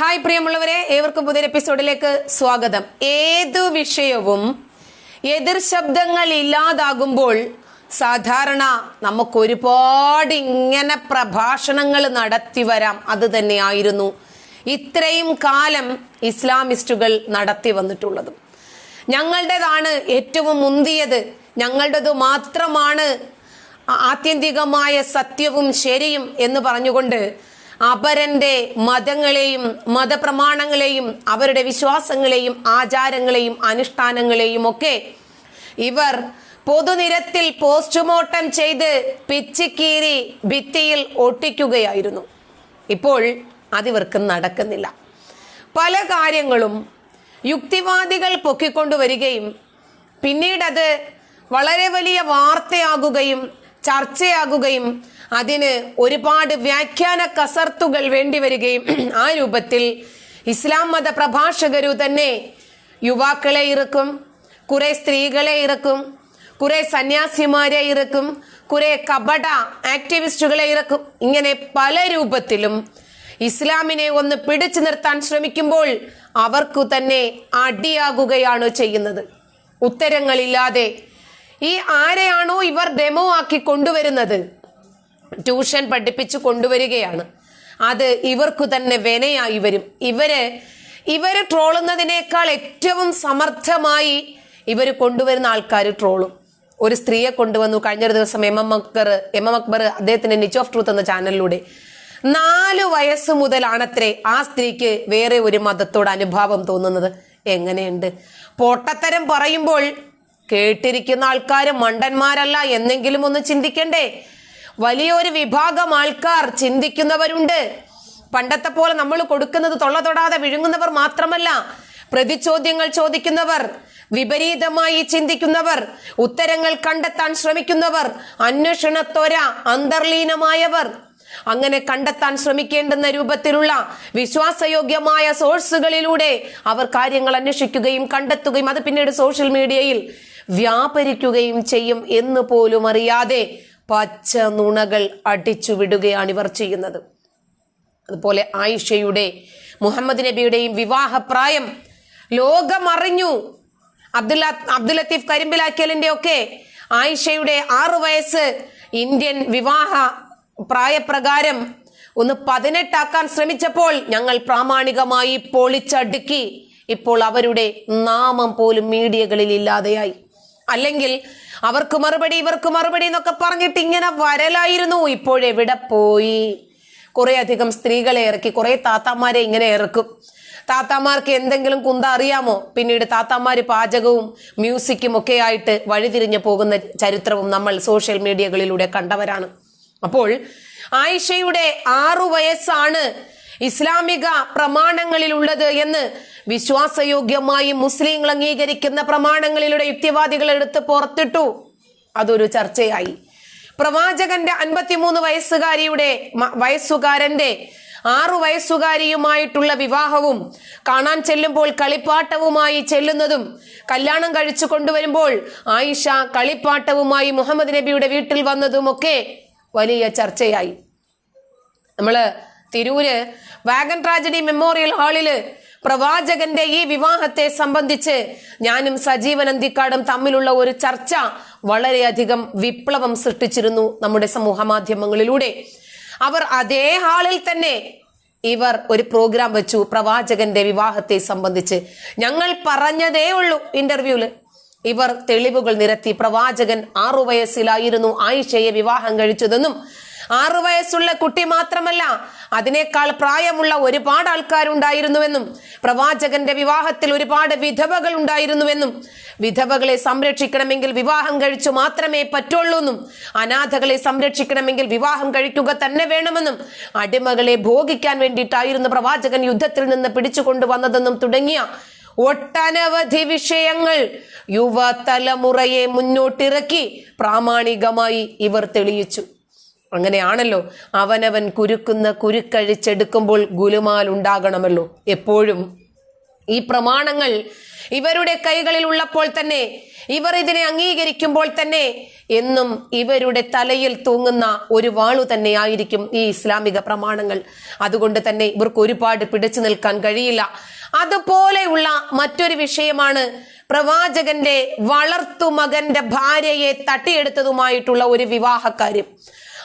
Hi പ്രിയമുള്ളവരെ ഏവർക്കും പുതിയൊരു എപ്പിസോഡിലേക്ക് സ്വാഗതം. ഏതു വിഷയവും എതിർ ശബ്ദങ്ങൾ ഇല്ലാതാകുമ്പോൾ സാധാരണ നമുക്ക് ഒരുപാട് ഇങ്ങനെ പ്രഭാഷണങ്ങൾ നടത്തി വരാം. അത് തന്നെയായിരുന്നു ഇത്രയും കാലം ഇസ്ലാമിസ്റ്റുകൾ നടത്തി വന്നിട്ടുള്ളതും. ഞങ്ങളുടേതാണ് ഏറ്റവും മുന്തിയത്. ഞങ്ങളുടേത് മാത്രമാണ് ആത്യന്തികമായ സത്യവും ശരിയും എന്ന് പറഞ്ഞുകൊണ്ട് അപരന്റെ മതങ്ങളെയും മതപ്രമാണങ്ങളെയും അവരുടെ വിശ്വാസങ്ങളെയും ആചാരങ്ങളെയും അനുഷ്ഠാനങ്ങളെയും ഒക്കെ ഇവർ പൊതുനിരത്തിൽ പോസ്റ്റ്മോർട്ടം ചെയ്ത് പിച്ചിക്കീറി ഭിത്തിയിൽ ഒട്ടിക്കുകയായിരുന്നു. ഇപ്പോൾ അതിവർക്ക് നടക്കുന്നില്ല. പല കാര്യങ്ങളും യുക്തിവാദികൾ പൊക്കിക്കൊണ്ടുവരികയും പിന്നീടത് വളരെ വലിയ വാർത്തയാകുകയും ചർച്ചയാകുകയും അതിന് ഒരുപാട് വ്യാഖ്യാന കസർത്തുകൾ വേണ്ടി വരികയും ആ രൂപത്തിൽ ഇസ്ലാം മത പ്രഭാഷകരു തന്നെ യുവാക്കളെ ഇറക്കും കുറെ സ്ത്രീകളെ ഇറക്കും കുറെ സന്യാസിമാരെ ഇറക്കും കുറെ കപട ആക്ടിവിസ്റ്റുകളെ ഇറക്കും. ഇങ്ങനെ പല രൂപത്തിലും ഇസ്ലാമിനെ ഒന്ന് പിടിച്ചു നിർത്താൻ ശ്രമിക്കുമ്പോൾ അവർക്കു തന്നെ അടിയാകുകയാണ് ചെയ്യുന്നത്. ഉത്തരങ്ങളില്ലാതെ ഈ ആരെയാണോ ഇവർ ഡെമോ ആക്കി കൊണ്ടുവരുന്നത്? ട്യൂഷൻ പഠിപ്പിച്ചു കൊണ്ടുവരികയാണ്. അത് ഇവർക്കു തന്നെ വിനയായി വരും. ഇവർ ഇവർ ട്രോളുന്നതിനേക്കാൾ ഏറ്റവും സമർത്ഥമായി ഇവർ കൊണ്ടുവരുന്ന ആൾക്കാർ ട്രോളും. ഒരു സ്ത്രീയെ കൊണ്ടുവന്നു. കഴിഞ്ഞൊരു ദിവസം M M Akbar M M Akbar അദ്ദേഹത്തിന്റെ നിച്ച് ഓഫ് ട്രൂത്ത് എന്ന ചാനലിലൂടെ. നാല് വയസ്സ് മുതലാണത്രേ ആ സ്ത്രീക്ക് വേറെ ഒരു മതത്തോട് അനുഭാവം തോന്നുന്നത്. എങ്ങനെയുണ്ട്? പൊട്ടത്തരം പറയുമ്പോൾ കേട്ടിരിക്കുന്ന ആൾക്കാർ മണ്ടന്മാരല്ല എന്നെങ്കിലും ഒന്ന് ചിന്തിക്കണ്ടേ? വലിയൊരു വിഭാഗം ആൾക്കാർ ചിന്തിക്കുന്നവരുണ്ട്. പണ്ടത്തെ പോലെ നമ്മൾ കൊടുക്കുന്നത് തൊള്ള തൊടാതെ വിഴുങ്ങുന്നവർ മാത്രമല്ല പ്രതിചോദ്യങ്ങൾ ചോദിക്കുന്നവർ വിപരീതമായി ചിന്തിക്കുന്നവർ ഉത്തരങ്ങൾ കണ്ടെത്താൻ ശ്രമിക്കുന്നവർ അന്വേഷണത്തൊര അന്തർലീനമായവർ. അങ്ങനെ കണ്ടെത്താൻ ശ്രമിക്കേണ്ടുന്ന രൂപത്തിലുള്ള വിശ്വാസയോഗ്യമായ സോഴ്സുകളിലൂടെ അവർ കാര്യങ്ങൾ അന്വേഷിക്കുകയും കണ്ടെത്തുകയും അത് പിന്നീട് സോഷ്യൽ മീഡിയയിൽ വ്യാപരിക്കുകയും ചെയ്യും എന്ന് പോലും അറിയാതെ പച്ച നുണകൾ അടിച്ചു വിടുകയാണ് ഇവർ ചെയ്യുന്നത്. അതുപോലെ ആയിഷയുടെ മുഹമ്മദ് നബിയുടെയും വിവാഹപ്രായം ലോകമറിഞ്ഞു. അബ്ദുല്ല അബ്ദുൽ ലത്തീഫ് കരിമ്പിലാക്കലിന്റെ ഒക്കെ ആയിഷയുടെ ആറു വയസ്സ് ഇന്ത്യൻ വിവാഹ പ്രായപ്രകാരം ഒന്ന് പതിനെട്ടാക്കാൻ ശ്രമിച്ചപ്പോൾ ഞങ്ങൾ പ്രാമാണികമായി പൊളിച്ചടുക്കി. ഇപ്പോൾ അവരുടെ നാമം പോലും മീഡിയകളിൽ ഇല്ലാതെയായി. അല്ലെങ്കിൽ അവർക്ക് മറുപടി ഇവർക്ക് മറുപടി എന്നൊക്കെ പറഞ്ഞിട്ട് ഇങ്ങനെ വരലായിരുന്നു. ഇപ്പോഴെവിടെ പോയി? കുറേ അധികം സ്ത്രീകളെ ഇറക്കി കുറേ താത്താമാരെ ഇങ്ങനെ ഇറക്കും. താത്താമാർക്ക് എന്തെങ്കിലും കുന്ത അറിയാമോ? പിന്നീട് താത്താമാര് പാചകവും മ്യൂസിക്കും ഒക്കെ ആയിട്ട് വഴിതിരിഞ്ഞു പോകുന്ന ചരിത്രവും നമ്മൾ സോഷ്യൽ മീഡിയകളിലൂടെ കണ്ടവരാണ്. അപ്പോൾ ആയിഷയുടെ ആറു വയസ്സാണ് ഇസ്ലാമിക പ്രമാണങ്ങളിലുള്ളത് എന്ന് വിശ്വാസയോഗ്യമായി മുസ്ലിങ്ങൾ അംഗീകരിക്കുന്ന പ്രമാണങ്ങളിലൂടെ യുക്തിവാദികൾ എടുത്ത് പുറത്തിട്ടു. അതൊരു ചർച്ചയായി. പ്രവാചകന്റെ അൻപത്തിമൂന്ന് വയസ്സുകാരിയുടെ വയസ്സുകാരന്റെ ആറു വയസ്സുകാരിയുമായിട്ടുള്ള വിവാഹവും കാണാൻ ചെല്ലുമ്പോൾ കളിപ്പാട്ടവുമായി ചെല്ലുന്നതും കല്യാണം കഴിച്ചു കൊണ്ടുവരുമ്പോൾ ആയിഷ കളിപ്പാട്ടവുമായി മുഹമ്മദ് നബിയുടെ വീട്ടിൽ വന്നതുമൊക്കെ വലിയ ചർച്ചയായി. നമ്മൾ തിരൂര് വാഗൻ ട്രാജഡി മെമ്മോറിയൽ ഹാളിൽ പ്രവാചകന്റെ ഈ വിവാഹത്തെ സംബന്ധിച്ച് ഞാനും സജീവൻ തമ്മിലുള്ള ഒരു ചർച്ച വളരെയധികം വിപ്ലവം സൃഷ്ടിച്ചിരുന്നു നമ്മുടെ സമൂഹ മാധ്യമങ്ങളിലൂടെ. അവർ അതേ ഹാളിൽ തന്നെ ഇവർ ഒരു പ്രോഗ്രാം വെച്ചു പ്രവാചകന്റെ വിവാഹത്തെ സംബന്ധിച്ച്. ഞങ്ങൾ പറഞ്ഞതേ ഉള്ളൂ ഇന്റർവ്യൂൽ. ഇവർ തെളിവുകൾ നിരത്തി പ്രവാചകൻ ആറു വയസ്സിലായിരുന്നു ആയിഷയെ വിവാഹം കഴിച്ചതെന്നും. ആറു വയസ്സുള്ള കുട്ടി മാത്രമല്ല അതിനേക്കാൾ പ്രായമുള്ള ഒരുപാട് ആൾക്കാരുണ്ടായിരുന്നുവെന്നും പ്രവാചകന്റെ വിവാഹത്തിൽ ഒരുപാട് വിധവകൾ ഉണ്ടായിരുന്നുവെന്നും വിധവകളെ സംരക്ഷിക്കണമെങ്കിൽ വിവാഹം കഴിച്ചു മാത്രമേ പറ്റുള്ളൂ എന്നും അനാഥകളെ സംരക്ഷിക്കണമെങ്കിൽ വിവാഹം കഴിക്കുക തന്നെ വേണമെന്നും അടിമകളെ ഭോഗിക്കാൻ വേണ്ടിയിട്ടായിരുന്നു പ്രവാചകൻ യുദ്ധത്തിൽ നിന്ന് പിടിച്ചുകൊണ്ടുവന്നതെന്നും തുടങ്ങിയ ഒട്ടനവധി വിഷയങ്ങൾ യുവതലമുറയെ മുന്നോട്ടിറക്കി പ്രാമാണികമായി ഇവർ തെളിയിച്ചു. അങ്ങനെയാണല്ലോ. അവനവൻ കുരുക്കുന്ന കുരുക്കഴിച്ചെടുക്കുമ്പോൾ ഗുലുമാൽ ഉണ്ടാകണമല്ലോ. എപ്പോഴും. ഈ പ്രമാണങ്ങൾ ഇവരുടെ കൈകളിൽ ഉള്ളപ്പോൾ തന്നെ ഇവർ ഇതിനെ അംഗീകരിക്കുമ്പോൾ തന്നെ എന്നും ഇവരുടെ തലയിൽ തൂങ്ങുന്ന ഒരു വാളു തന്നെയായിരിക്കും ഈ ഇസ്ലാമിക പ്രമാണങ്ങൾ. അതുകൊണ്ട് തന്നെ ഇവർക്ക് ഒരുപാട് പിടിച്ചു നിൽക്കാൻ കഴിയില്ല. അതുപോലെയുള്ള മറ്റൊരു വിഷയമാണ് പ്രവാചകന്റെ വളർത്തു മകന്റെ ഭാര്യയെ തട്ടിയെടുത്തതുമായിട്ടുള്ള ഒരു വിവാഹക്കാര്യം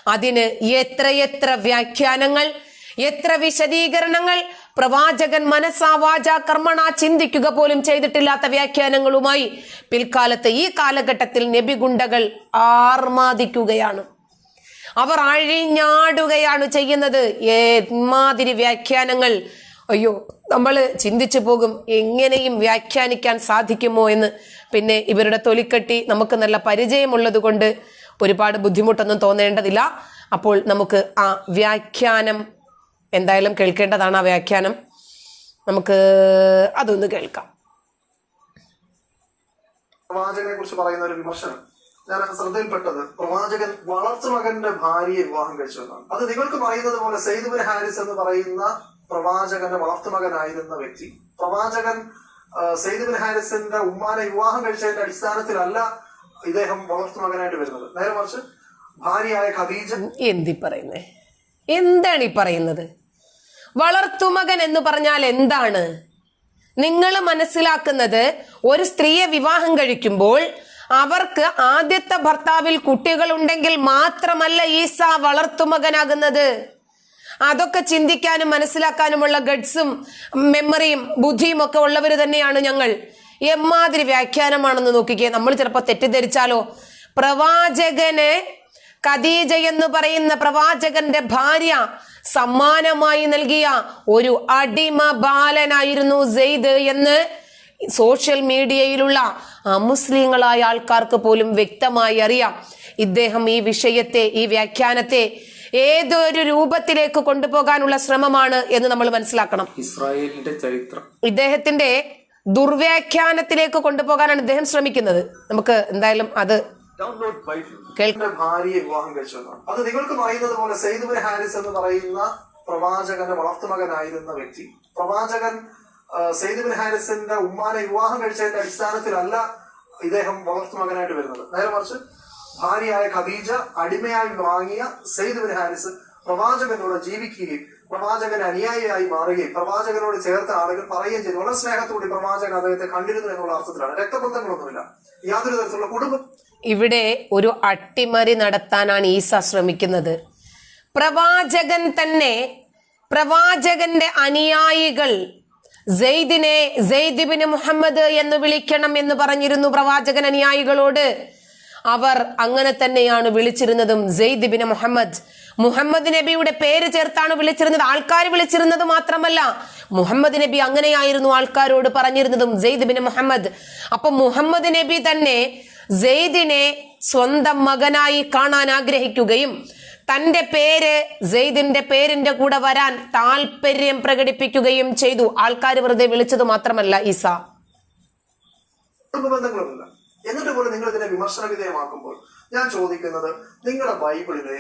അതിന് എത്രയെത്ര വ്യാഖ്യാനങ്ങൾ എത്ര വിശദീകരണങ്ങൾ പ്രവാചകൻ മനസ്സാവാച കർമ്മണ ചിന്തിക്കുക പോലും ചെയ്തിട്ടില്ലാത്ത വ്യാഖ്യാനങ്ങളുമായി പിൽക്കാലത്ത് ഈ കാലഘട്ടത്തിൽ നബിഗുണ്ടകൾ ആർമാദിക്കുകയാണ്. അവർ അഴിഞ്ഞാടുകയാണ് ചെയ്യുന്നത്. ഏമാതിരി വ്യാഖ്യാനങ്ങൾ. അയ്യോ നമ്മൾ ചിന്തിച്ചു പോകും എങ്ങനെയും വ്യാഖ്യാനിക്കാൻ സാധിക്കുമോ എന്ന്. പിന്നെ ഇവരുടെ തൊലിക്കെട്ടി നമുക്ക് നല്ല പരിചയമുള്ളത് കൊണ്ട് ഒരുപാട് ബുദ്ധിമുട്ടൊന്നും തോന്നേണ്ടതില്ല. അപ്പോൾ നമുക്ക് ആ വ്യാഖ്യാനം എന്തായാലും കേൾക്കേണ്ടതാണ് ആ വ്യാഖ്യാനം. നമുക്ക് അതൊന്ന് കേൾക്കാം. പ്രവാചകനെ കുറിച്ച് പറയുന്ന ഒരു വിമർശനം. ഞാൻ ശ്രദ്ധയിൽപ്പെട്ടത് പ്രവാചകൻ വളർത്തു മകന്റെ ഭാര്യയെ വിവാഹം കഴിച്ചു എന്നാണ് അത് നിങ്ങൾക്ക് പറയുന്നത് പോലെ സെയ്ദുബിൻ ഹാരിസ് എന്ന് പറയുന്ന പ്രവാചകന്റെ വളർത്തു മകനായിരുന്ന വ്യക്തി. പ്രവാചകൻ സെയ്ദ് ബിൻ ഹാരിസിന്റെ ഉമ്മാനെ വിവാഹം കഴിച്ചതിന്റെ അടിസ്ഥാനത്തിലല്ല ഇദ്ദേഹം വളർത്തു മകനായിട്ട് വരുന്നത്. നേരെ മറിച്ച് ഭാര്യയായ ഖദീജ. എന്തി പറയുന്നേ? എന്താണ് ഈ പറയുന്നത്? വളർത്തുമകൻ എന്ന് പറഞ്ഞാൽ എന്താണ്? നിങ്ങൾ മനസ്സിലാക്കുന്നത് ഒരു സ്ത്രീയെ വിവാഹം കഴിക്കുമ്പോൾ അവർക്ക് ആദ്യത്തെ ഭർത്താവിൽ കുട്ടികൾ ഉണ്ടെങ്കിൽ മാത്രമല്ല ഈസ വളർത്തുമകനാകുന്നത് അതൊക്കെ ചിന്തിക്കാനും മനസ്സിലാക്കാനുമുള്ള ഗഡ്സും മെമ്മറിയും ബുദ്ധിയും ഒക്കെ ഉള്ളവർ തന്നെയാണ് ഞങ്ങൾ. എമ്മാതിരി വ്യാഖ്യാനമാണെന്ന് നോക്കിക്കേ. നമ്മൾ ചിലപ്പോൾ തെറ്റിദ്ധരിച്ചാലോ? പ്രവാചകന് കദീജ എന്ന് പറയുന്ന പ്രവാചകന്റെ ഭാര്യ സമ്മാനമായി നൽകിയ ഒരു അടിമ ബാലനായിരുന്നു സെയ്ദ് എന്ന് സോഷ്യൽ മീഡിയയിലുള്ള അമുസ്ലിങ്ങളായ ആൾക്കാർക്ക് പോലും വ്യക്തമായി അറിയാം. ഇദ്ദേഹം ഈ വിഷയത്തെ ഈ വ്യാഖ്യാനത്തെ ഏതൊരു രൂപത്തിലേക്ക് കൊണ്ടുപോകാനുള്ള ശ്രമമാണ് എന്ന് നമ്മൾ മനസ്സിലാക്കണം. ഇസ്രായേലിന്റെ ചരിത്രം. ഇദ്ദേഹത്തിന്റെ ദുർവ്യാഖ്യാനത്തിലേക്ക് കൊണ്ടുപോകാനാണ് അദ്ദേഹം ശ്രമിക്കുന്നത്. നമുക്ക് എന്തായാലും അത് ഭാര്യയെ വിവാഹം കഴിച്ചതാണ്. അത് നിങ്ങൾക്ക് പറയുന്നത് പോലെ സെയ്ദുബിൻ ഹാരിസ് എന്ന് പറയുന്ന പ്രവാചകന്റെ വളർത്തുമകനായിരുന്ന വ്യക്തി. പ്രവാചകൻ സെയ്ദുബിൻ ഹാരിസിന്റെ ഉമ്മാനെ വിവാഹം കഴിച്ചതിന്റെ അടിസ്ഥാനത്തിലല്ല ഇദ്ദേഹം വളർത്തുമകനായിട്ട് വരുന്നത്. നേരെ മറിച്ച് ഭാര്യയായ ഖദീജ അടിമയായി വാങ്ങിയ സെയ്ദുബിൻ ഹാരിസ് പ്രവാചകനോട് ജീവിക്കുകയും പ്രവാചകൻ അനുയായിയായി മാറുകയും പ്രവാചകനോട് ചേർത്ത ആളുകൾ പറയുകയും ചെയ്തു. വളരെ സ്നേഹത്തോടെ പ്രവാചകൻ അദ്ദേഹത്തെ കണ്ടിരുന്നു എന്നുള്ള അർത്ഥത്തിലാണ്. രക്തബന്ധങ്ങളൊന്നുമില്ല. യാതൊരു തരത്തിലുള്ള കുടുംബം. ഇവിടെ ഒരു അട്ടിമറി നടത്താനാണ് ഈസ ശ്രമിക്കുന്നത്. പ്രവാചകൻ തന്നെ പ്രവാചകന്റെ അനുയായികൾ സെയ്ദിനെ സെയ്ദിബിന് മുഹമ്മദ് എന്ന് വിളിക്കണം എന്ന് പറഞ്ഞിരുന്നു പ്രവാചകൻ അനുയായികളോട്. അവർ അങ്ങനെ തന്നെയാണ് വിളിച്ചിരുന്നതും സെയ്ദിബിന് മുഹമ്മദ്. മുഹമ്മദ് നബിയുടെ പേര് ചേർത്താണ് വിളിച്ചിരുന്നത് ആൾക്കാർ വിളിച്ചിരുന്നത് മാത്രമല്ല. മുഹമ്മദ് നബി അങ്ങനെയായിരുന്നു ആൾക്കാരോട് പറഞ്ഞിരുന്നതും സെയ്ദിബിന് മുഹമ്മദ്. അപ്പൊ മുഹമ്മദ് നബി തന്നെ ജെയ്ദിനെ സ്വന്തം മകനായി കാണാൻ ആഗ്രഹിക്കുകയും തന്റെ പേര് ജെയ്ദിന്റെ പേരിന്റെ കൂടെ വരാൻ താല്പര്യം പ്രകടിപ്പിക്കുകയും ചെയ്തു. ആൾക്കാർ വെറുതെ വിളിച്ചത് മാത്രമല്ല ഈസ. എന്നിട്ട് പോലും നിങ്ങൾ ഇതിനെ വിമർശന വിധേയമാക്കുമ്പോൾ ഞാൻ ചോദിക്കുന്നത് നിങ്ങളുടെ ബൈബിളിലെ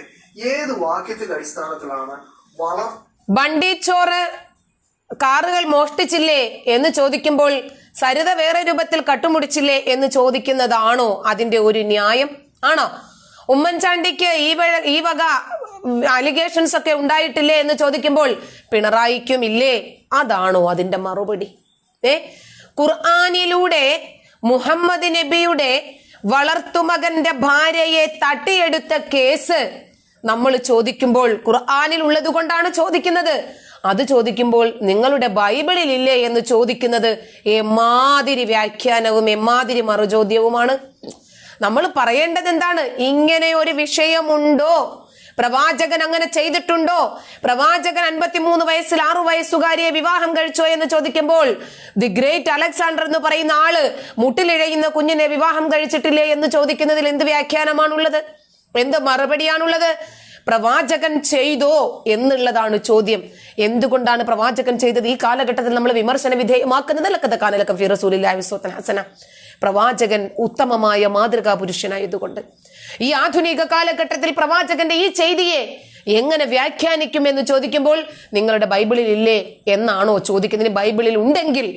ഏത് വാക്യത്തിന്റെ അടിസ്ഥാനത്തിലാണ് വളർ വണ്ടിച്ചോറ് കാറുകൾ മോഷ്ടിച്ചില്ലേ എന്ന് ചോദിക്കുമ്പോൾ സരിത വേറെ രൂപത്തിൽ കട്ടുമുടിച്ചില്ലേ എന്ന് ചോദിക്കുന്നതാണോ അതിന്റെ ഒരു ന്യായം? ആണോ? ഉമ്മൻചാണ്ടിക്ക് ഈ വഴ ഈ വക അലിഗേഷൻസ് ഒക്കെ ഉണ്ടായിട്ടില്ലേ എന്ന് ചോദിക്കുമ്പോൾ പിണറായിക്കും ഇല്ലേ? അതാണോ അതിന്റെ മറുപടി. ഏ? ഖുർആാനിലൂടെ മുഹമ്മദ് നബിയുടെ വളർത്തുമകന്റെ ഭാര്യയെ തട്ടിയെടുത്ത കേസ് നമ്മൾ ചോദിക്കുമ്പോൾ ഖുർആാനിൽ ഉള്ളത് കൊണ്ടാണ് ചോദിക്കുന്നത്. അത് ചോദിക്കുമ്പോൾ നിങ്ങളുടെ ബൈബിളിൽ ഇല്ലേ എന്ന് ചോദിക്കുന്നത് എമാതിരി വ്യാഖ്യാനവും എമാതിരി മറുചോദ്യവുമാണ്. നമ്മൾ പറയേണ്ടത് എന്താണ്? ഇങ്ങനെ ഒരു വിഷയമുണ്ടോ? പ്രവാചകൻ അങ്ങനെ ചെയ്തിട്ടുണ്ടോ? പ്രവാചകൻ അൻപത്തിമൂന്ന് വയസ്സിൽ ആറു വയസ്സുകാരിയെ വിവാഹം കഴിച്ചോ എന്ന് ചോദിക്കുമ്പോൾ ദി ഗ്രേറ്റ് അലക്സാണ്ടർ എന്ന് പറയുന്ന ആൾ മുട്ടിലിഴയുന്ന കുഞ്ഞിനെ വിവാഹം കഴിച്ചിട്ടില്ലേ എന്ന് ചോദിക്കുന്നതിൽ എന്ത് വ്യാഖ്യാനമാണുള്ളത്? എന്ത് മറുപടിയാണുള്ളത്? പ്രവാചകൻ ചെയ്തോ എന്നുള്ളതാണ് ചോദ്യം. എന്തുകൊണ്ടാണ് പ്രവാചകൻ ചെയ്തത്? ഈ കാലഘട്ടത്തിൽ നമ്മൾ വിമർശന വിധേയമാക്കുന്നത് ലക്കത്തെ കാനലക്കം ഫി റസൂലില്ലാഹി സ്വത്തൻ ഹസന. പ്രവാചകൻ ഉത്തമമായ മാതൃകാ പുരുഷനായതുകൊണ്ട്. ഈ ആധുനിക കാലഘട്ടത്തിൽ പ്രവാചകന്റെ ഈ ചെയ്തിയെ എങ്ങനെ വ്യാഖ്യാനിക്കും എന്ന് ചോദിക്കുമ്പോൾ നിങ്ങളുടെ ബൈബിളിൽ ഇല്ലേ എന്നാണോ ചോദിക്കുന്നതിന് ബൈബിളിൽ ഉണ്ടെങ്കിൽ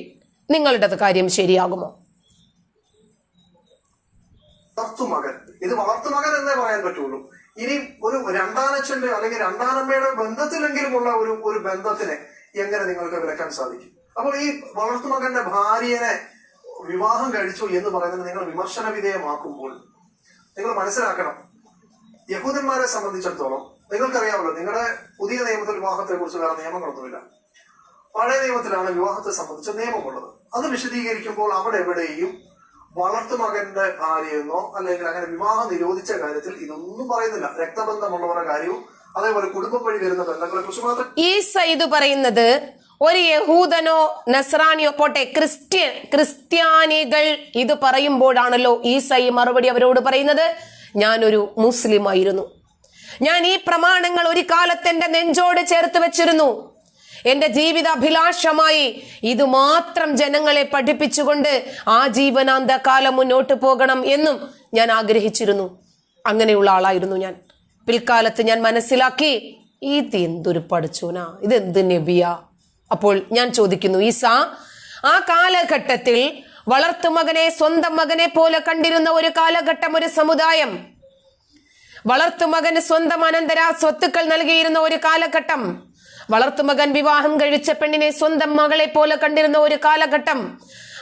നിങ്ങളുടെ കാര്യം ശരിയാകുമോ? വളർത്തുമകൻ ഇത് വളർത്തുമകൻ എന്നേ പറയാൻ പറ്റുള്ളൂ. ഇനി ഒരു രണ്ടാനച്ഛന്റെ അല്ലെങ്കിൽ രണ്ടാനമ്മയുടെ ബന്ധത്തിലെങ്കിലും ഉള്ള ഒരു ഒരു ബന്ധത്തിനെ എങ്ങനെ നിങ്ങൾക്ക് വിലക്കാൻ സാധിക്കും? അപ്പോൾ ഈ വളർത്തുമകന്റെ ഭാര്യനെ വിവാഹം കഴിച്ചു എന്ന് പറയുന്നത് നിങ്ങൾ വിമർശന വിധേയമാക്കുമ്പോൾ നിങ്ങൾ മനസ്സിലാക്കണം. യഹൂദന്മാരെ സംബന്ധിച്ചിടത്തോളം നിങ്ങൾക്കറിയാമല്ലോ നിങ്ങളുടെ പുതിയ നിയമത്തിൽ വിവാഹത്തെ കുറിച്ച് വേറെ നിയമങ്ങളൊന്നുമില്ല. പഴയ നിയമത്തിലാണ് വിവാഹത്തെ സംബന്ധിച്ച നിയമമുള്ളത്. അത് വിശദീകരിക്കുമ്പോൾ അവിടെ എവിടെയും വളർത്തുമകന്റെ ഭാര്യയെന്നോ അല്ലെങ്കിൽ അങ്ങനെ വിവാഹം നിരോധിച്ച കാര്യത്തിൽ ഇതൊന്നും പറയുന്നില്ല. രക്തബന്ധമുള്ളവരുടെ കാര്യവും അതേപോലെ കുടുംബം വഴി വരുന്ന ബന്ധങ്ങളെ കുറിച്ച് മാത്രം ഈ സൈദ് പറയുന്നത് ഒരു യഹൂദനോ നസ്രാണിയോ പോട്ടെ ക്രിസ്ത്യൻ ക്രിസ്ത്യാനികൾ ഇത് പറയുമ്പോഴാണല്ലോ ഈസൈ മറുപടി അവരോട് പറയുന്നത്. ഞാനൊരു മുസ്ലിം ആയിരുന്നു ഞാൻ ഈ പ്രമാണങ്ങൾ ഒരു കാലത്ത് നെഞ്ചോട് ചേർത്ത് വെച്ചിരുന്നു. എന്റെ ജീവിതാഭിലാഷമായി ഇത് മാത്രം ജനങ്ങളെ പഠിപ്പിച്ചുകൊണ്ട് ആ ജീവനാന്ത കാലം മുന്നോട്ട് പോകണം എന്നും ഞാൻ ആഗ്രഹിച്ചിരുന്നു. അങ്ങനെയുള്ള ആളായിരുന്നു ഞാൻ. പിൽക്കാലത്ത് ഞാൻ മനസ്സിലാക്കി ഇത് എന്തൊരു പഠിച്ചോനാ ഇത് എന്ത് നബിയാ? അപ്പോൾ ഞാൻ ചോദിക്കുന്നു ഈസ ആ കാലഘട്ടത്തിൽ വളർത്തുമകനെ സ്വന്തം മകനെ പോലെ കണ്ടിരുന്ന ഒരു കാലഘട്ടം ഒരു സമുദായം. വളർത്തുമകന് സ്വന്തം അനന്തര സ്വത്തുക്കൾ നൽകിയിരുന്ന ഒരു കാലഘട്ടം. വളർത്തുമകൻ വിവാഹം കഴിച്ച പെണ്ണിനെ സ്വന്തം മകളെ പോലെ കണ്ടിരുന്ന ഒരു കാലഘട്ടം.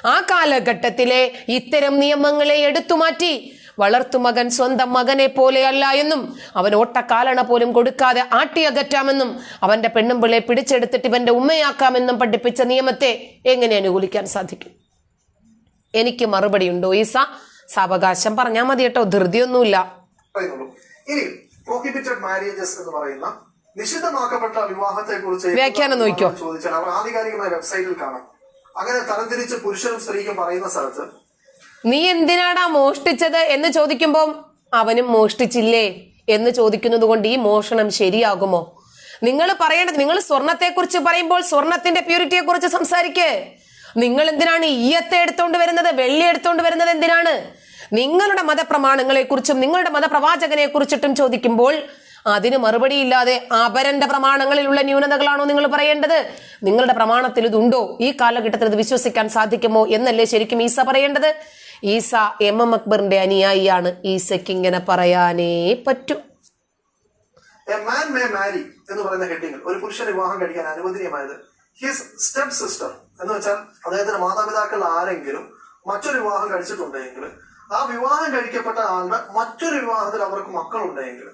ആ കാലഘട്ടത്തിലെ ഇത്തരം നിയമങ്ങളെ എടുത്തുമാറ്റി വളർത്തുമകൻ സ്വന്തം മകനെ പോലെയല്ല എന്നും അവൻ ഓട്ടക്കാലണ പോലും കൊടുക്കാതെ ആട്ടിയകറ്റാമെന്നും അവന്റെ പെണ്ണുമ്പിളെ പിടിച്ചെടുത്തിട്ട് ഇവന്റെ ഉമ്മയാക്കാമെന്നും പഠിപ്പിച്ച നിയമത്തെ എങ്ങനെ അനുകൂലിക്കാൻ സാധിക്കും? എനിക്ക് മറുപടി ഉണ്ടോ ഈസ? സാവകാശം പറഞ്ഞാൽ മതി കേട്ടോ ധൃതിയൊന്നുമില്ല. പ്രോഹിബിറ്റഡ് മാരേജസ് എന്ന് പറയുന്ന നിഷിദ്ധമാക്കപ്പെട്ട വിവാഹത്തെ കുറിച്ച് വ്യാഖ്യാനം നോക്കിയോ ചോദിച്ചാൽ അവർ ആധികാരികമായ വെബ്സൈറ്റിൽ കാണാം. അങ്ങനെ തരംതിരിച്ച് പുരുഷനും സ്ത്രീക്കും പറയുന്ന സ്ഥലത്ത് നീ എന്തിനാടാ മോഷ്ടിച്ചത് എന്ന് ചോദിക്കുമ്പോൾ അവനും മോഷ്ടിച്ചില്ലേ എന്ന് ചോദിക്കുന്നത് കൊണ്ട് ഈ മോഷണം ശരിയാകുമോ? നിങ്ങൾ പറയേണ്ടത് നിങ്ങൾ സ്വർണത്തെ കുറിച്ച് പറയുമ്പോൾ സ്വർണത്തിന്റെ പ്യൂരിറ്റിയെ കുറിച്ച് സംസാരിക്കേ. നിങ്ങൾ എന്തിനാണ് ഈയത്തെ എടുത്തോണ്ട് വരുന്നത് വെള്ളി എടുത്തോണ്ട് വരുന്നത് എന്തിനാണ്? നിങ്ങളുടെ മതപ്രമാണങ്ങളെ കുറിച്ചും നിങ്ങളുടെ മതപ്രവാചകനെ കുറിച്ചിട്ടും ചോദിക്കുമ്പോൾ അതിന് മറുപടിയില്ലാതെ അപരന്റെ പ്രമാണങ്ങളിലുള്ള ന്യൂനതകളാണോ നിങ്ങൾ പറയേണ്ടത്? നിങ്ങളുടെ പ്രമാണത്തിൽ ഇതുണ്ടോ? ഈ കാലഘട്ടത്തിൽ ഇത് വിശ്വസിക്കാൻ സാധിക്കുമോ എന്നല്ലേ ശരിക്കും ഈസ പറയേണ്ടത്? ഈസ എം എം അക്ബറിന്റെ അനുയായിയാണ് ഈസയ്ക്ക് ഇങ്ങനെ പറയാനേ പറ്റൂ. എന്ന് പറയുന്ന ഹെഡിങ്ങിൽ ഒരു പുരുഷൻ വിവാഹം കഴിക്കാൻ അനുവദനീയമായത് ഹിസ് സ്റ്റെപ്പ് സിസ്റ്റർ എന്ന് വെച്ചാൽ അദ്ദേഹത്തിന്റെ മാതാപിതാക്കൾ ആരെങ്കിലും മറ്റൊരു വിവാഹം കഴിച്ചിട്ടുണ്ടെങ്കിൽ ആ വിവാഹം കഴിക്കപ്പെട്ട ആളുടെ മറ്റൊരു വിവാഹത്തിൽ അവർക്ക് മക്കളുണ്ടെങ്കിൽ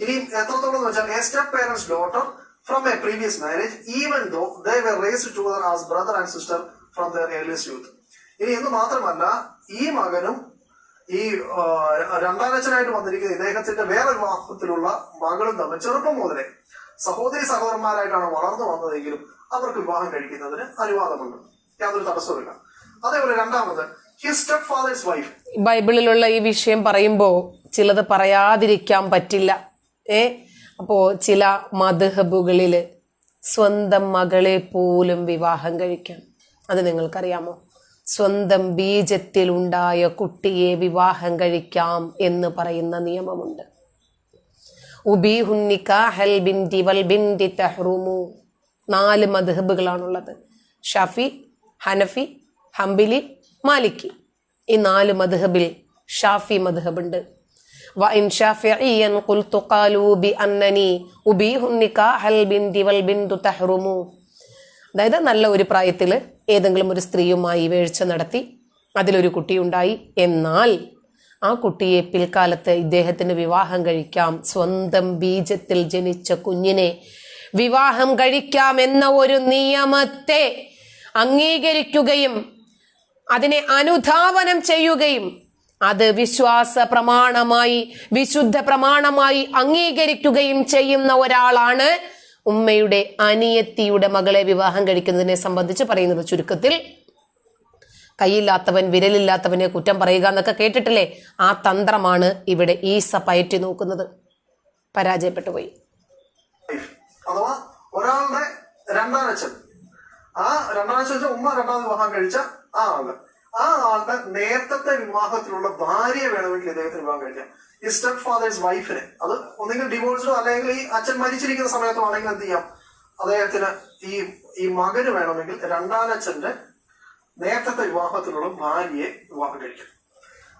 ഇനി എത്രത്തോളം എന്ന് വെച്ചാൽ a step parents daughter from a previous marriage even though they were raised together as brother and sister from their earliest youth ഇനി എന്ന് മാത്രമല്ല ഈ മകനും ഈ രണ്ടാനച്ഛനായിട്ട് വന്നിരിക്കുന്ന ഇദ്ദേഹത്തിന്റെ വേറെ വിവാഹത്തിലുള്ള മകളും തമ്മിൽ ചെറുപ്പം മുതലേ സഹോദരി സഹോദരന്മാരായിട്ടാണ് വളർന്നു വന്നതെങ്കിലും അവർക്ക് വിവാഹം കഴിക്കുന്നതിന് അനുവാദമുണ്ട്. യാതൊരു തടസ്സവുമില്ല അതേപോലെ രണ്ടാമത് സ്റ്റെപ്പ് ഫാദേഴ്സ് വൈഫ് ബൈബിളിലുള്ള ഈ വിഷയം പറയുമ്പോൾ ചിലത് പറയാതിരിക്കാൻ പറ്റില്ല. ഏ? അപ്പോ ചില മധുഹബുകളിൽ സ്വന്തം മകളെ പോലും വിവാഹം കഴിക്കാം. അത് നിങ്ങൾക്കറിയാമോ? സ്വന്തം ബീജത്തിലുണ്ടായ കുട്ടിയെ വിവാഹം കഴിക്കാം എന്ന് പറയുന്ന നിയമമുണ്ട് ഉബീഹുന്നിക്കാഹൽ ബിൻതി വൽ ബിൻതി തഹ്റുമു നാല് മധുഹബുകളാണുള്ളത് ഷഫി ഹനഫി ഹംബിലി മാലിക്കി ഈ നാല് മധുഹബിൽ ഷാഫി മധുഹബുണ്ട് وإن شافعيا قلت قالوا بأنني أبيح النكاح البنت والبنت تحرم അതായത് നല്ല ഒരു പ്രായത്തിൽ ഏതെങ്കിലും ഒരു സ്ത്രീയുമായി വീഴ്ച നടത്തി അതിലൊരു കുട്ടിയുണ്ടായി. എന്നാൽ ആ കുട്ടിയെ പിൽക്കാലത്ത് ഇദ്ദേഹത്തിന് വിവാഹം കഴിക്കാം. സ്വന്തം ബീജത്തിൽ ജനിച്ച കുഞ്ഞിനെ വിവാഹം കഴിക്കാം എന്ന ഒരു നിയമത്തെ അംഗീകരിക്കുകയും അതിനെ അനുധാവനം ചെയ്യുകയും അത് വിശ്വാസ പ്രമാണമായി വിശുദ്ധ പ്രമാണമായി അംഗീകരിക്കുകയും ചെയ്യുന്ന ഒരാളാണ് ഉമ്മയുടെ അനിയത്തിയുടെ മകളെ വിവാഹം കഴിക്കുന്നതിനെ സംബന്ധിച്ച് പറയുന്നത് ചുരുക്കത്തിൽ കൈയില്ലാത്തവൻ വിരലില്ലാത്തവനെ കുറ്റം പറയുക എന്നൊക്കെ കേട്ടിട്ടില്ലേ ആ തന്ത്രമാണ് ഇവിടെ ഈസ പയറ്റി നോക്കുന്നത്. പരാജയപ്പെട്ടു പോയി അഥവാ ഒരാളുടെ രണ്ടാം അച്ഛൻ ആ രണ്ടാം അച്ഛൻ ഉമ്മ രണ്ടാമത് വിവാഹം കഴിച്ച ആ ആൾ ആ ആളുടെ നേരത്തെ വിവാഹത്തിലുള്ള ഭാര്യ വേണമെങ്കിൽ ഇദ്ദേഹത്തിന് വിവാഹം കഴിക്കാം. ഈ സ്റ്റെപ്പ് ഫാദേഴ്സ് വൈഫിനെ അത് ഒന്നെങ്കിൽ ഡിവോഴ്സിലോ അല്ലെങ്കിൽ ഈ അച്ഛൻ മരിച്ചിരിക്കുന്ന സമയത്തോ ആണെങ്കിൽ എന്ത് ചെയ്യാം? അദ്ദേഹത്തിന് ഈ ഈ മകന് വേണമെങ്കിൽ രണ്ടാനച്ഛന്റെ നേരത്തെ വിവാഹത്തിലുള്ള ഭാര്യയെ വിവാഹം കഴിക്കാം.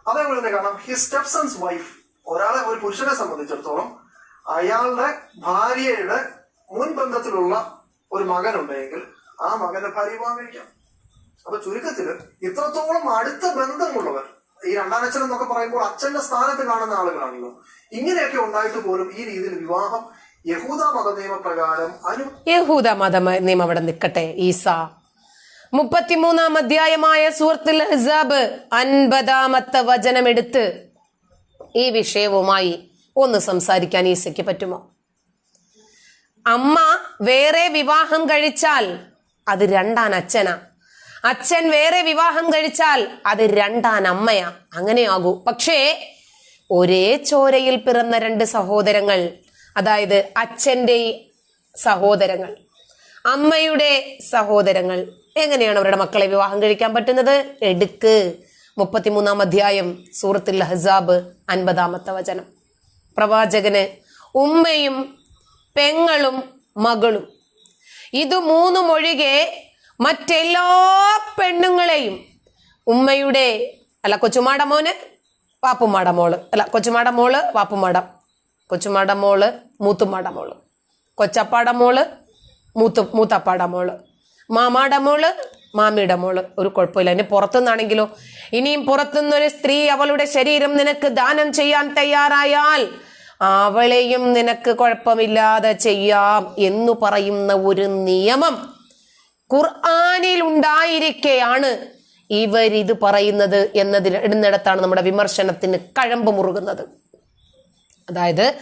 അതേപോലെ തന്നെ കാണാം ഹി സ്റ്റെപ്പ് സൺസ് വൈഫ് ഒരാളെ ഒരു പുരുഷനെ സംബന്ധിച്ചിടത്തോളം അയാളുടെ ഭാര്യയുടെ മുൻബന്ധത്തിലുള്ള ഒരു മകനുണ്ടെങ്കിൽ ആ മകന്റെ ഭാര്യ വിവാഹം കഴിക്കാം. അപ്പൊ ചുരുക്കത്തിൽ ഇത്രത്തോളം അടുത്ത ബന്ധമുള്ളവർ ഈ രണ്ടാനച്ഛൻ എന്നൊക്കെ പറയുമ്പോൾ അച്ഛന്റെ സ്ഥാനത്ത് കാണുന്ന ആളുകളാണല്ലോ. ഇങ്ങനെയൊക്കെ ഉണ്ടായിട്ട് പോലും ഈ രീതിയിൽ വിവാഹം യഹൂദ മത നിയമപ്രകാരം അനു യഹൂദ മത നിയമം അവിടെ നിൽക്കട്ടെ ഈസ. മുപ്പത്തിമൂന്നാം അധ്യായമായ സുഹൃത്തിൽ ഹിസാബ് അൻപതാമത്തെ വചനമെടുത്ത് ഈ വിഷയവുമായി ഒന്ന് സംസാരിക്കാൻ ഈസയ്ക്ക് പറ്റുമോ? അമ്മ വേറെ വിവാഹം കഴിച്ചാൽ അത് രണ്ടാൻ അച്ഛനാ അച്ഛൻ വേറെ വിവാഹം കഴിച്ചാൽ അത് രണ്ടാൻ അമ്മയാ. അങ്ങനെയാകൂ. പക്ഷേ ഒരേ ചോരയിൽ പിറന്ന രണ്ട് സഹോദരങ്ങൾ അതായത് അച്ഛന്റെ സഹോദരങ്ങൾ അമ്മയുടെ സഹോദരങ്ങൾ എങ്ങനെയാണ് അവരുടെ മക്കളെ വിവാഹം കഴിക്കാൻ പറ്റുന്നത്? എടുക്ക്. മുപ്പത്തിമൂന്നാം അധ്യായം സൂറത്തുൽ ഹസാബ് അൻപതാമത്തെ വചനം. പ്രവാചകന് ഉമ്മയും പെങ്ങളും മകളും. ഇത് മൂന്നും ഒഴികെ മറ്റെല്ലാ പെണ്ണുങ്ങളെയും ഉമ്മയുടെ അല്ല കൊച്ചുമാട മോന് വാപ്പുമാട മോൾ. അല്ല കൊച്ചുമാട മോൾ വാപ്പുമാടം കൊച്ചുമാട മോൾ മൂത്തുമാട മോൾ. കൊച്ചപ്പാട മോൾ മൂത്തു മൂത്തപ്പാട മോൾ. മാമാട മോൾ മാമിയുടെ മോൾ. ഒരു കുഴപ്പമില്ല. ഇനി പുറത്തുനിന്നാണെങ്കിലോ? ഇനിയും പുറത്തുനിന്നൊരു സ്ത്രീ അവളുടെ ശരീരം നിനക്ക് ദാനം ചെയ്യാൻ തയ്യാറായാൽ അവളെയും നിനക്ക് കുഴപ്പമില്ലാതെ ചെയ്യാം എന്നു പറയുന്ന ഒരു നിയമം ഖുർആാനിൽ ഉണ്ടായിരിക്കെയാണ് ഇവരിത് പറയുന്നത് എന്നതിൽ ഇടുന്നിടത്താണ് നമ്മുടെ വിമർശനത്തിന് കഴമ്പ് മുറുകുന്നത്. അതായത്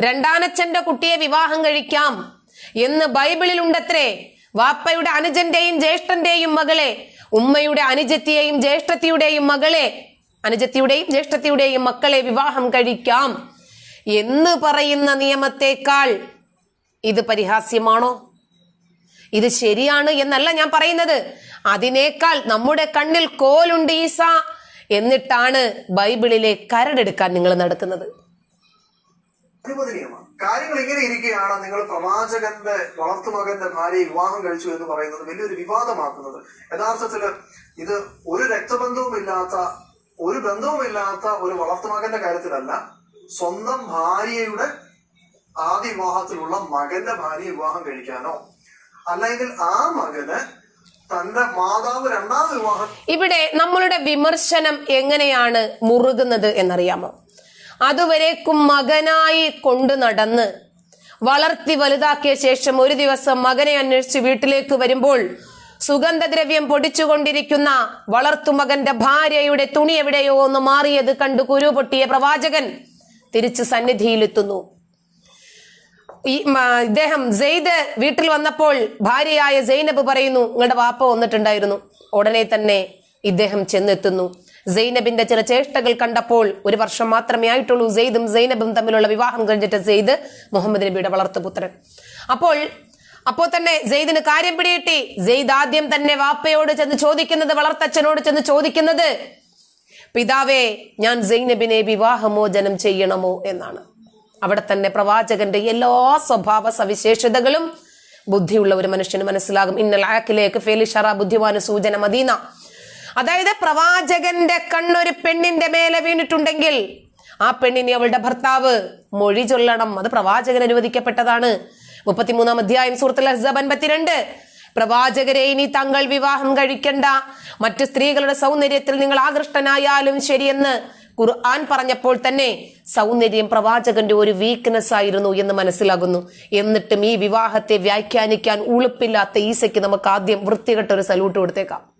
രണ്ടാനച്ഛന്റെ കുട്ടിയെ വിവാഹം കഴിക്കാം എന്ന് ബൈബിളിൽ ഉണ്ടത്രേ വാപ്പയുടെ അനുജന്റെയും ജ്യേഷ്ഠന്റെയും മകളെ ഉമ്മയുടെ അനുജത്തിയെയും ജ്യേഷ്ഠത്തിയുടെയും മകളെ അനുജത്തിയുടെയും ജ്യേഷ്ഠത്തിയുടെയും മക്കളെ വിവാഹം കഴിക്കാം എന്ന് പറയുന്ന നിയമത്തേക്കാൾ ഇത് പരിഹാസ്യമാണോ? ഇത് ശരിയാണ് എന്നല്ല ഞാൻ പറയുന്നത്. അതിനേക്കാൾ നമ്മുടെ കണ്ണിൽ കോലുണ്ട് ഈസ. എന്നിട്ടാണ് ബൈബിളിലെ കരടെടുക്കാൻ നിങ്ങൾ നടക്കുന്നത്. കാര്യങ്ങൾ ഇങ്ങനെ ഇരിക്കുകയാണ്. നിങ്ങൾ പ്രവാചകന്റെ വളർത്തുമകന്റെ ഭാര്യയെ വിവാഹം കഴിച്ചു എന്ന് പറയുന്നത് വലിയൊരു വിവാദമാക്കുന്നത്. യഥാർത്ഥത്തിൽ ഇത് ഒരു രക്തബന്ധവുമില്ലാത്ത ഒരു ബന്ധവുമില്ലാത്ത ഒരു വളർത്തുമകന്റെ കാര്യത്തിലല്ല. സ്വന്തം ഭാര്യയുടെ ആദ്യ വിവാഹത്തിലുള്ള മകന്റെ ഭാര്യ വിവാഹം കഴിക്കാനോ അല്ലെങ്കിൽ ആ മകന് തന്റെ മാതാവ് രണ്ടാം വിവാഹം ഇവിടെ നമ്മളുടെ വിമർശനം എങ്ങനെയാണ് മുറുകുന്നത് എന്നറിയാമോ? അതുവരേക്കും മകനായി കൊണ്ടു നടന്ന് വളർത്തി വലുതാക്കിയ ശേഷം ഒരു ദിവസം മകനെ അന്വേഷിച്ച് വീട്ടിലേക്ക് വരുമ്പോൾ സുഗന്ധദ്രവ്യം പൊടിച്ചുകൊണ്ടിരിക്കുന്ന വളർത്തുമകന്റെ ഭാര്യയുടെ തുണി എവിടെയോ ഒന്ന് മാറിയത് കണ്ടു കുരു പൊട്ടിയ പ്രവാചകൻ തിരിച്ചു സന്നിധിയിലെത്തുന്നു. ഈ ഇദ്ദേഹം സെയ്ദ് വീട്ടിൽ വന്നപ്പോൾ ഭാര്യയായ സൈനബ് പറയുന്നു നിങ്ങളുടെ വാപ്പ വന്നിട്ടുണ്ടായിരുന്നു. ഉടനെ തന്നെ ഇദ്ദേഹം ചെന്നെത്തുന്നു. സൈനബിന്റെ ചില ചേഷ്ടകൾ കണ്ടപ്പോൾ ഒരു വർഷം മാത്രമേ ആയിട്ടുള്ളൂ സെയ്ദും സൈനബും തമ്മിലുള്ള വിവാഹം കഴിഞ്ഞിട്ട് സെയ്ദ് മുഹമ്മദ് നബിയുടെ വളർത്തുപുത്രൻ അപ്പോൾ അപ്പോൾ തന്നെ സെയ്ദിന് കാര്യം പിടികിട്ടി. സെയ്ദ് ആദ്യം തന്നെ വാപ്പയോട് ചെന്ന് ചോദിക്കുന്നത് വളർത്തച്ഛനോട് ചെന്ന് ചോദിക്കുന്നത് പിതാവേ ഞാൻ സൈനബിനെ വിവാഹമോചനം ചെയ്യണമോ? എന്നാണ്. അവിടെ തന്നെ പ്രവാചകന്റെ എല്ലാ സ്വഭാവ സവിശേഷതകളും ബുദ്ധിയുള്ള ഒരു മനുഷ്യന് മനസ്സിലാകും. ഇന്നൽ ആക്കിലേക്ക് ഫേലിഷറ ബുദ്ധിമാന സൂചന മദീന. അതായത് പ്രവാചകന്റെ കണ്ണൊരു പെണ്ണിന്റെ മേലെ വീണിട്ടുണ്ടെങ്കിൽ ആ പെണ്ണിനെ അവളുടെ ഭർത്താവ് മൊഴി ചൊല്ലണം. അത് പ്രവാചകൻ അനുവദിക്കപ്പെട്ടതാണ്. മുപ്പത്തിമൂന്നാം അധ്യായം സൂറത്തുൽ അഹ്സാബ് അൻപത്തിരണ്ട്. പ്രവാചകരെ ഇനി തങ്ങൾ വിവാഹം കഴിക്കണ്ട. മറ്റു സ്ത്രീകളുടെ സൗന്ദര്യത്തിൽ നിങ്ങൾ ആകൃഷ്ടനായാലും ശരിയെന്ന് ഖുർആൻ പറഞ്ഞപ്പോൾ തന്നെ സൗന്ദര്യം പ്രവാചകന്റെ ഒരു വീക്ക്നെസ് ആയിരുന്നു എന്ന് മനസ്സിലാകുന്നു. എന്നിട്ടും ഈ വിവാഹത്തെ വ്യാഖ്യാനിക്കാൻ ഉളുപ്പില്ലാത്ത ഈസയ്ക്ക് നമുക്ക് ആദ്യം വൃത്തികെട്ട ഒരു സല്യൂട്ട് കൊടുത്തേക്കാം.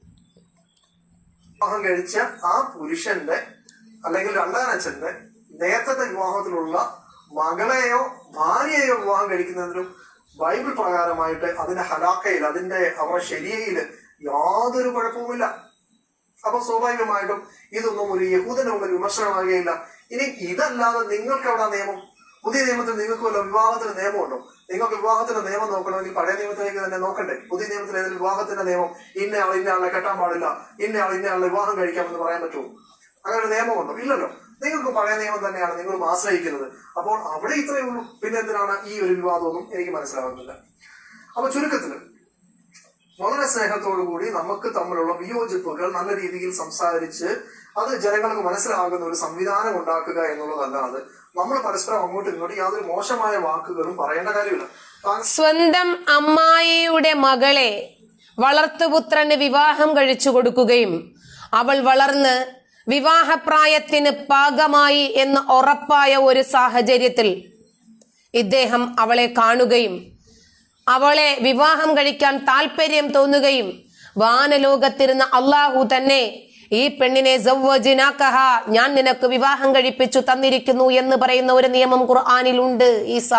കഴിച്ച ആ പുരുഷന്റെ അല്ലെങ്കിൽ രണ്ടാനച്ഛന്റെ നേരത്തെ വിവാഹത്തിലുള്ള മകളെയോ ഭാര്യയെയോ വിവാഹം കഴിക്കുന്നതിനും ബൈബിൾ പ്രകാരമായിട്ട് അതിന്റെ ഹലാക്കയിൽ അതിന്റെ അവരുടെ ശരിയയിൽ യാതൊരു കുഴപ്പവുമില്ല. അപ്പൊ സ്വാഭാവികമായിട്ടും ഇതൊന്നും ഒരു മുമ്പിൽ വിമർശനമാകുകയില്ല. ഇനി ഇതല്ലാതെ നിങ്ങൾക്ക് എവിടെ നിയമം? പുതിയ നിയമത്തിൽ നിങ്ങൾക്ക് വല്ല വിവാഹത്തിന് നിയമമുണ്ടോ? നിങ്ങൾക്ക് വിവാഹത്തിന്റെ നിയമം നോക്കണമെങ്കിൽ പഴയ നിയമത്തിലേക്ക് തന്നെ നോക്കണ്ടേ? പുതിയ നിയമത്തിൽ ഏതെങ്കിലും വിവാഹത്തിന്റെ നിയമം? ഇന്ന ആൾ ഇന്ന ആളെ കെട്ടാൻ പാടില്ല. ഇന്ന ആൾ ഇന്ന ആളെ വിവാഹം കഴിക്കാമെന്ന് പറയാൻ പറ്റുമോ? അങ്ങനെ ഒരു നിയമമുണ്ടോ? ഇല്ലല്ലോ. നിങ്ങൾക്ക് പഴയ നിയമം തന്നെയാണ് നിങ്ങളും ആശ്രയിക്കുന്നത്. അപ്പോൾ അവിടെ ഇത്രയേ ഉള്ളൂ. പിന്നെ എന്തിനാണ് ഈ ഒരു വിവാദമൊന്നും എനിക്ക് മനസ്സിലാകുന്നില്ല അപ്പൊ ചുരുക്കത്തിൽ വളരെ സ്നേഹത്തോടു കൂടി നമുക്ക് തമ്മിലുള്ള വിയോജിപ്പുകൾ നല്ല രീതിയിൽ സംസാരിച്ച് അത് ജനങ്ങൾക്ക് മനസ്സിലാകുന്ന ഒരു സംവിധാനം ഉണ്ടാക്കുക എന്നുള്ളതല്ലാതെ നമ്മൾ പരസ്പരം അങ്ങോട്ടും ഇങ്ങോട്ടും യാതൊരു മോശമായ വാക്കുകളും പറയേണ്ട കാര്യമില്ല. സ്വന്തം അമ്മായിയുടെ മകളെ വളർത്തുപുത്രന് വിവാഹം കഴിച്ചു കൊടുക്കുകയും അവൾ വളർന്ന് വിവാഹപ്രായത്തിന് പാകമായി എന്ന് ഉറപ്പായ ഒരു സാഹചര്യത്തിൽ ഇദ്ദേഹം അവളെ കാണുകയും അവളെ വിവാഹം കഴിക്കാൻ താല്പര്യം തോന്നുകയും വാനലോകത്തിരുന്ന അള്ളാഹു തന്നെ ഈ പെണ്ണിനെ സവ്വജിനാക്കഹ ഞാൻ നിനക്ക് വിവാഹം കഴിപ്പിച്ചു തന്നിരിക്കുന്നു എന്ന് പറയുന്ന ഒരു നിയമം ഖുർആാനിലുണ്ട് ഈസ.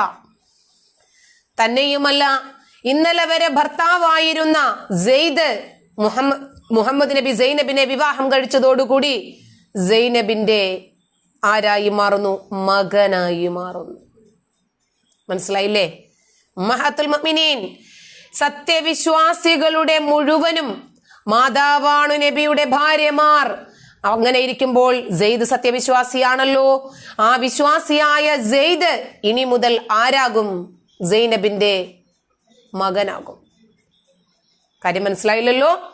തന്നെയുമല്ല ഇന്നലെ വരെ ഭർത്താവായിരുന്ന സെയ്ദ് മുഹമ്മദ് മുഹമ്മദ് നബി സൈനബിനെ വിവാഹം കഴിച്ചതോടുകൂടി സൈനബിന്റെ ആരായി മാറുന്നു മകനായി മാറുന്നു. മനസ്സിലായില്ലേ? മഹത്തുൽ മുഅ്മിനീൻ. സത്യവിശ്വാസികളുടെ മുഴുവനും മാതാവാണു നബിയുടെ ഭാര്യമാർ. അങ്ങനെ ഇരിക്കുമ്പോൾ ജെയ്ദ് സത്യവിശ്വാസിയാണല്ലോ. ആ വിശ്വാസിയായ ജെയ്ദ് ഇനി മുതൽ ആരാകും? സൈനബിന്റെ മകനാകും. കാര്യം മനസ്സിലായില്ലല്ലോ?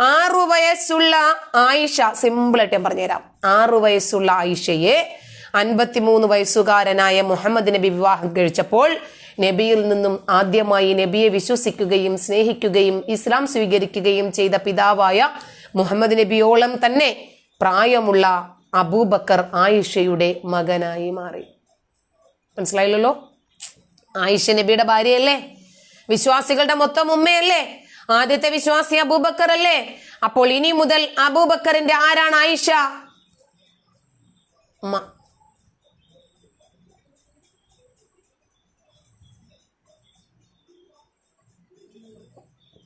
ആറു വയസ്സുള്ള ആയിഷ സിമ്പിളായിട്ട് ഞാൻ പറഞ്ഞുതരാം. ആറു വയസ്സുള്ള ആയിഷയെ അൻപത്തിമൂന്ന് വയസ്സുകാരനായ മുഹമ്മദ് നബി വിവാഹം കഴിച്ചപ്പോൾ നബിയിൽ നിന്നും ആദ്യമായി നബിയെ വിശ്വസിക്കുകയും സ്നേഹിക്കുകയും ഇസ്ലാം സ്വീകരിക്കുകയും ചെയ്ത പിതാവായ മുഹമ്മദ് നബിയോളം തന്നെ പ്രായമുള്ള അബൂബക്കർ ആയിഷയുടെ മകനായി മാറി. മനസ്സിലായില്ലല്ലോ? ആയിഷ നബിയുടെ ഭാര്യയല്ലേ? വിശ്വാസികളുടെ മൊത്തം ഉമ്മയല്ലേ? ആദ്യത്തെ വിശ്വാസി അബൂബക്കർ അല്ലേ അപ്പോൾ ഇനി മുതൽ അബൂബക്കറിന്റെ ആരാണ് ആയിഷ?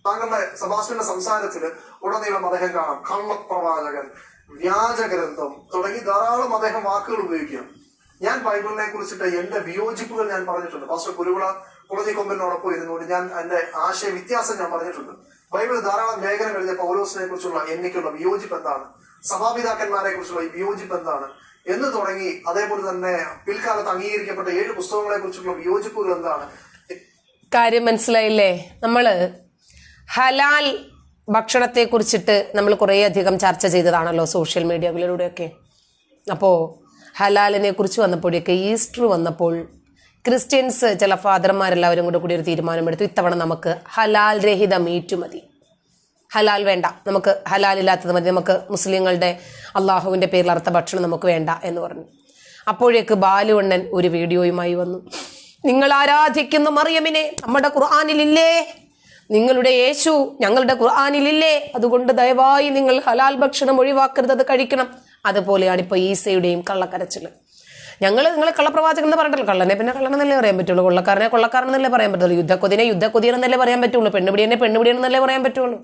താങ്കളുടെ സബാസ്റ്റിന്റെ സംസാരത്തിൽ ഉടനീളം അദ്ദേഹം കാണാം. കള്ളപ്രവാചകൻ വ്യാജഗ്രന്ഥം തുടങ്ങി ധാരാളം അദ്ദേഹം വാക്കുകൾ ഉപയോഗിക്കുക ഞാൻ ബൈബിളിനെ കുറിച്ചിട്ട് എന്റെ വിയോജിപ്പുകൾ ഞാൻ പറഞ്ഞിട്ടുണ്ട്. പാസ്റ്റർ കുരുവിള കുളതി കൊമ്പിനോടൊപ്പം ഇരുന്നുകൊണ്ട് ഞാൻ എന്റെ ആശയ വ്യത്യാസം ഞാൻ പറഞ്ഞിട്ടുണ്ട്. ബൈബിൾ ധാരാളം ലേഖനം എഴുതിയ പൗരോസിനെ കുറിച്ചുള്ള എനിക്കുള്ള വിയോജിപ്പ് എന്താണ്? സഭാപിതാക്കന്മാരെ കുറിച്ചുള്ള ഈ വിയോജിപ്പ് എന്താണ്? എന്ന് തുടങ്ങി അതേപോലെ തന്നെ പിൽക്കാലത്ത് അംഗീകരിക്കപ്പെട്ട ഏഴ് പുസ്തകങ്ങളെ കുറിച്ചുള്ള വിയോജിപ്പുകൾ എന്താണ്? കാര്യം മനസ്സിലായില്ലേ? നമ്മൾ ഹലാൽ ഭക്ഷണത്തെ കുറിച്ചിട്ട് നമ്മൾ കുറേയധികം ചർച്ച ചെയ്തതാണല്ലോ സോഷ്യൽ മീഡിയകളിലൂടെയൊക്കെ. അപ്പോൾ ഹലാലിനെ കുറിച്ച് വന്നപ്പോഴൊക്കെ ഈസ്റ്റർ വന്നപ്പോൾ ക്രിസ്ത്യൻസ് ചില ഫാദർമാരെല്ലാവരും കൂടെ കൂടി ഒരു തീരുമാനമെടുത്തു. ഇത്തവണ നമുക്ക് ഹലാൽ രഹിത മീറ്റ് മതി. ഹലാൽ വേണ്ട. നമുക്ക് ഹലാൽ ഇല്ലാത്തത് മതി. നമുക്ക് മുസ്ലിങ്ങളുടെ അള്ളാഹുവിന്റെ പേരിൽ അർത്ഥ ഭക്ഷണം നമുക്ക് വേണ്ട എന്ന് പറഞ്ഞു. അപ്പോഴേക്ക് ബാലുവണ്ണൻ ഒരു വീഡിയോയുമായി വന്നു. നിങ്ങൾ ആരാധിക്കുന്ന മറിയമിനെ? നമ്മുടെ ഖുർആാനിലില്ലേ? നിങ്ങളുടെ യേശു ഞങ്ങളുടെ ഖുർആാനിലില്ലേ? അതുകൊണ്ട് ദയവായി നിങ്ങൾ ഹലാൽ ഭക്ഷണം ഒഴിവാക്കരുത് അത് കഴിക്കണം. അതുപോലെയാണ് ഇപ്പോൾ ഈസയുടെയും കള്ളക്കരച്ചിൽ ഞങ്ങൾ നിങ്ങൾ കള്ളപ്രവാചകൻ എന്ന് പറഞ്ഞിട്ടില്ല കള്ളനെ പിന്നെ കള്ളനെന്നല്ലേ പറയാൻ പറ്റുള്ളൂ? കൊള്ളക്കാരനെ കൊള്ളക്കാരനെന്നല്ലേ പറയാൻ പറ്റുള്ളൂ? യുദ്ധക്കൊതിനെ യുദ്ധക്കൊതിയെന്നല്ലേ പറയാൻ പറ്റുള്ളൂ? പെണ്ണുപിടിയെ പെണ്ണുപിടിയെന്നല്ലേ പറയാൻ പറ്റുള്ളൂ?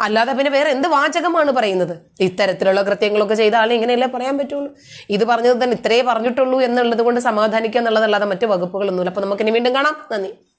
അല്ലാതെ പിന്നെ വേറെ എന്ത് വാചകമാണ് പറയുന്നത്? ഇത്തരത്തിലുള്ള കൃത്യങ്ങളൊക്കെ ചെയ്ത ആളെ ഇങ്ങനെയല്ലേ പറയാൻ പറ്റുള്ളൂ? ഇത് പറഞ്ഞത് തന്നെ ഇത്രേ പറഞ്ഞിട്ടുള്ളൂ എന്നുള്ളത് കൊണ്ട് സമാധാനിക്കുക എന്നുള്ളതല്ലാതെ മറ്റു വകുപ്പുകളൊന്നുമില്ല. അപ്പോൾ നമുക്കിനി വീണ്ടും കാണാം. നന്ദി.